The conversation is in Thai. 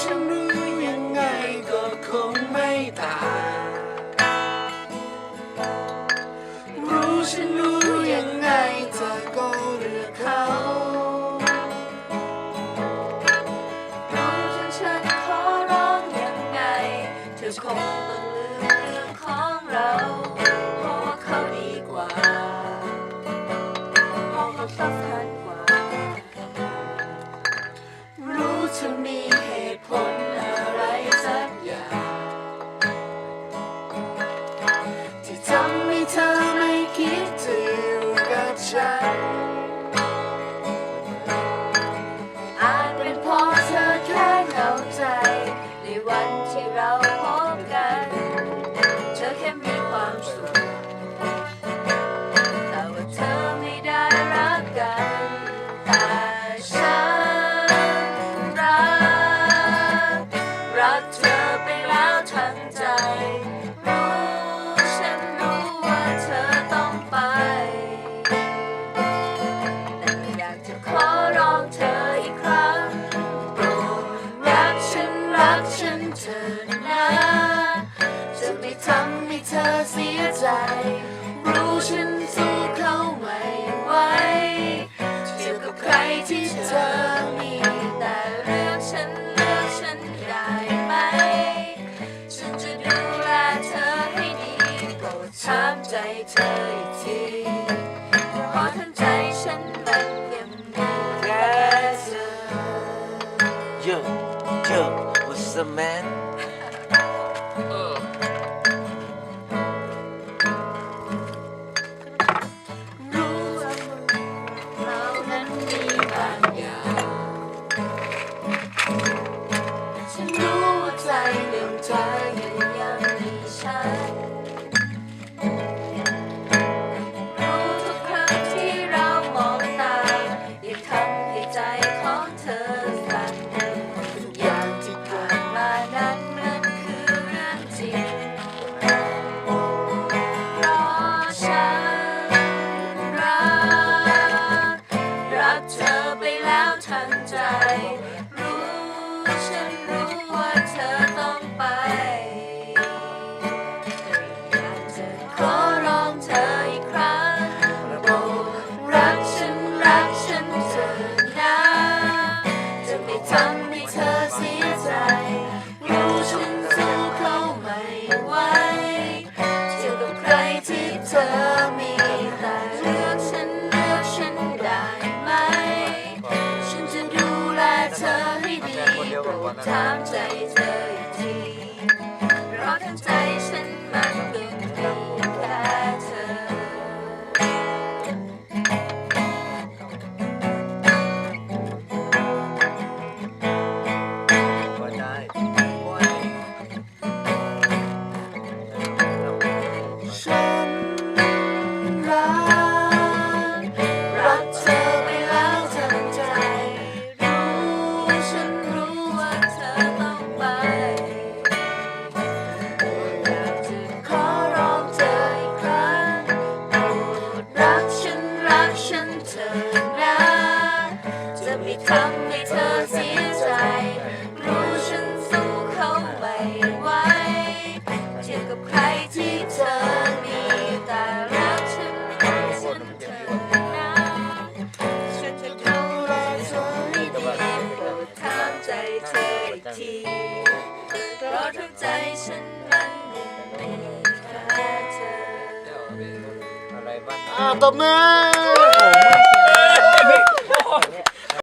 ฉันรู้ยังไงก็คงไม่ต่างรู้ฉันรู้ยังไงเธอก็เลือกเขารู้ฉันฉันขอร้องยังไงเธอคงต้องลืมเรื่องของเรา เพราะว่าเขาดีกว่าเพราะเขาสำคัญกว่า รู้เธอมี กั รู้ฉันสู้เขาไม่ไหวเทียบกับใครที่เธอมีแต่เลือกฉันเลือกฉันได้ไหม ฉันจะดูแลเธอให้ดีโปรดถามใจเธออีกทีเพราะทั้งใจฉันมันยังมีแค่เธอ Yo, yo, what's up, man? ง โปร ทำให้เธอเสียใจ รู้ฉันสู้เขาไม่ไหวเทียบกับใครที่เธอมีแต่รักฉันรักฉันเธอนะฉันจะดูแลเธอให้ดีโปรดถามใจเธออีกทีเพราะทั้งใจฉันมันยังมีแค่เธออ่าตบมือ